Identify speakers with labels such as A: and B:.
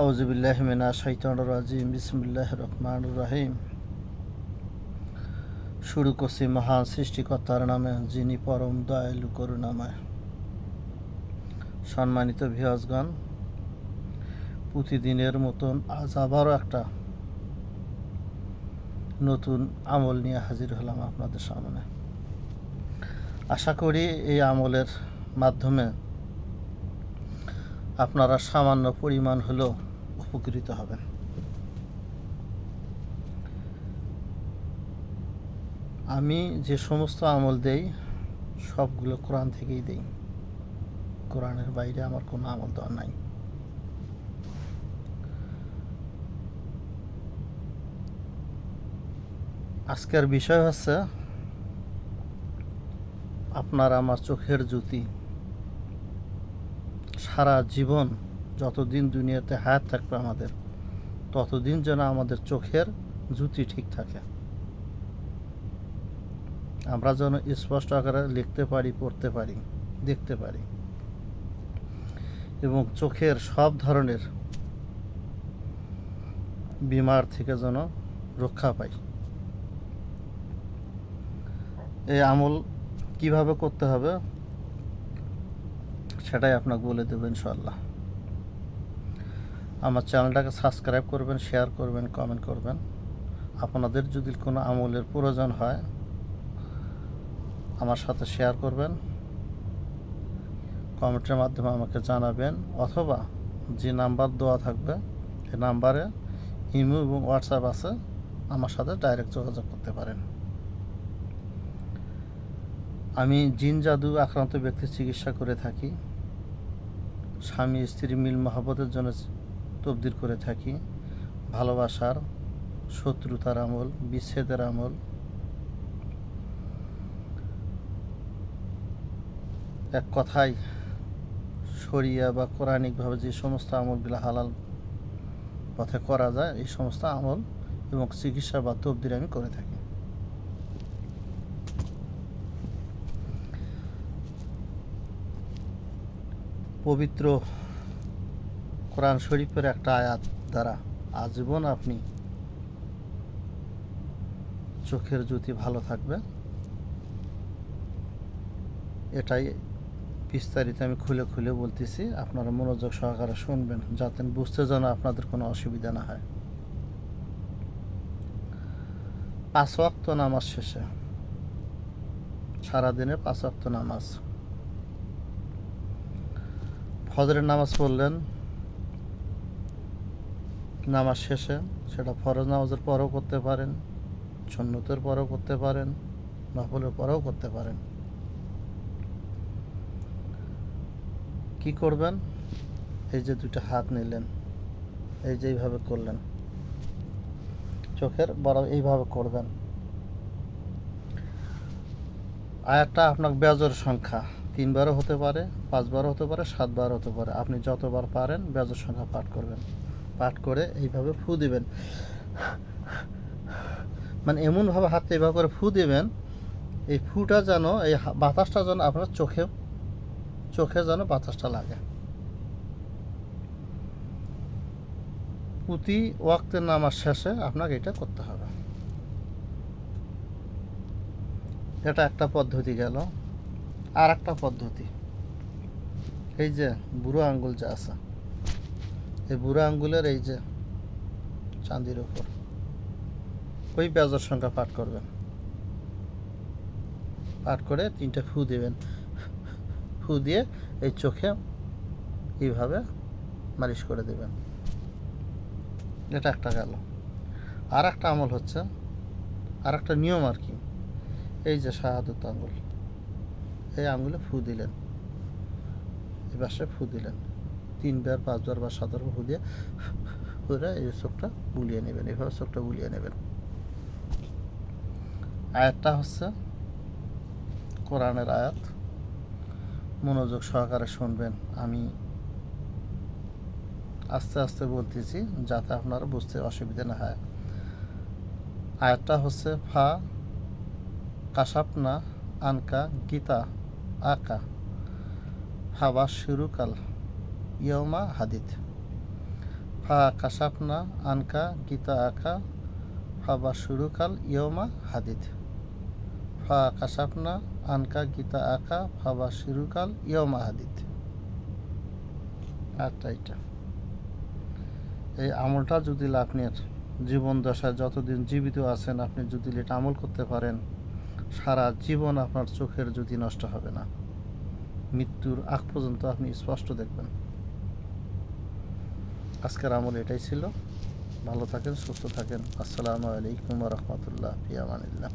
A: আউজুবিল্লাহমিনা শৈতন রাজিম বিসমুল্লাহ রহমান রাহিম। শুরু করছি মহান সৃষ্টিকর্তার নামে, যিনি পরম দয়ালু করুণাময়। সম্মানিত ভিয়াজগণ প্রতিদিনের মতন আজ আবারও একটা নতুন আমল নিয়ে হাজির হলাম আপনাদের সামনে। আশা করি এই আমলের মাধ্যমে আপনারা সামান্য পরিমাণ হলেও উপকৃত হবেন। আমি যে সমস্ত আমল দেই, সবগুলো কোরআন থেকেই দেই। কোরআনের বাইরে আমার কোনো আমল দেওয়া নাই। আজকের বিষয় হচ্ছে, আপনার আমার চোখের জ্যোতি সারা জীবন যতদিন দুনিয়াতে হায়াত থাকবে আমাদের, ততদিন যেন আমাদের চোখের জ্যোতি ঠিক থাকে। আমরা যেন স্পষ্ট আকারে লিখতে পারি, পড়তে পারি, দেখতে পারি। এবং চোখের সব ধরনের বিমার থেকে যেন রক্ষা পাই। এই আমল কীভাবে করতে হবে? সেটাই আপনাকে বলে দেবো ইনশাল্লাহ আমার চ্যানেলটাকে সাবস্ক্রাইব করবেন, শেয়ার করবেন, কমেন্ট করবেন। আপনাদের যদি কোনো আমলের প্রয়োজন হয়, আমার সাথে শেয়ার করবেন। কমেন্টের মাধ্যমে আমাকে জানাবেন অথবা যে নাম্বার দেওয়া থাকবে সেই নাম্বারে ইমো এবং হোয়াটসঅ্যাপ আছে, আমার সাথে ডাইরেক্ট যোগাযোগ করতে পারেন। আমি জিন জাদু আক্রান্ত ব্যক্তির চিকিৎসা করে থাকি। স্বামী স্ত্রী মিল মহাবতের জন্য তবদির করে থাকি। ভালোবাসার শত্রুতার আমল, বিচ্ছেদের আমল। এক কথায়, শরিয়া বা কোরআনিকভাবে যে সমস্ত আমলগুলো হালাল পথে করা যায়, এই সমস্ত আমল এবং চিকিৎসা বা তবদির আমি করে থাকি। পবিত্র কোরআন শরীফের একটা আয়াত দ্বারা আজীবন আপনি চোখের জ্যোতি ভালো থাকবে এটাই বিস্তারিত আমি খুলে খুলে বলতেছি, আপনারা মনোযোগ সহকারে শুনবেন, যাতে বুঝতে যেন আপনাদের কোনো অসুবিধা না হয়। পাঁচ ওয়াক্ত নামাজ শেষে, সারাদিনে পাঁচ ওয়াক্ত নামাজ। ফজরের নামাজ পড়লেন। নামাজ শেষে সেটা ফরজ নামাজের পরেও করতে পারেন সন্ন্যতের পরেও করতে পারেন, নফলের পরেও করতে পারেন। কি করবেন? এই যে দুটো হাত নিলেন, এই যে এইভাবে করলেন। চোখের বড় এইভাবে করবেন। আয়াতটা আপনার বেজর সংখ্যা। তিনবারও হতে পারে, পাঁচবারও হতে পারে সাতবার হতে পারে। আপনি যতবার পারেন বেজর সংখ্যা পাঠ করবেন। পাঠ করে এইভাবে ফু দিবেন। মানে এমনভাবে হাতে এইভাবে করে ফু দিবেন, এই ফুটা যেন, এই বাতাসটা যেন আপনার চোখে চোখে যেন বাতাসটা লাগে। প্রতি ওয়াক্তের নামার শেষে আপনাকে এটা করতে হবে। এটা একটা পদ্ধতি গেল। আর একটা পদ্ধতি। এই যে বুড়ো আঙ্গুল যে আছে, এই বুড়ো আঙ্গুলের এই যে চাঁদির উপর, ওই বেজর সংখ্যা পাঠ করবেন। পাঠ করে তিনটা ফু দেবেন। ফু দিয়ে এই চোখে এইভাবে মালিশ করে দেবেন। এটা একটা গেল। আর একটা আমল হচ্ছে আর একটা নিয়ম আর কি। এই যে শাহাদত আঙ্গুল। এই আঙ্গুলে ফু দিলেন। এই পাশে ফু দিলেন। তিনবার, পাঁচবার বা সাতবার ফু দিয়ে করে এই চোখটা বুলিয়ে নেবেন। এইভাবে চোখটা বুলিয়ে নেবেন। আয়াতটা হচ্ছে কোরআনের আয়াত। মনোযোগ সহকারে শুনবেন। আমি আস্তে আস্তে বলতেছি যাতে আপনারা বুঝতে অসুবিধা না হয়। আয়াতটা হচ্ছে ফা কাসাপনা আনকা গীতা আকা। হাবা শুরুকাল ইয়মা হাদিদ। ফা কাসাপনা আনকা গীতা আকা। বা শুরুকাল ইয়মা হাদিদ। ফা কাসাপনা আনকা গীতা আকা। বা শুরুকাল ইয়মা হাদিদ। আচ্ছা এটা এই আমলটা যদি আপনার জীবন দশায় যতদিন জীবিত আছেন, আপনি যদি এটা আমল করতে পারেন সারা জীবন আপনার চোখের যদি নষ্ট হবে না, মৃত্যুর আগ পর্যন্ত আপনি স্পষ্ট দেখবেন। আজকের আমল এটাই ছিল। ভালো থাকেন, সুস্থ থাকেন। আসসালামু আলাইকুম রহমতুল্লাহ ফিয়ামানিল্লাহ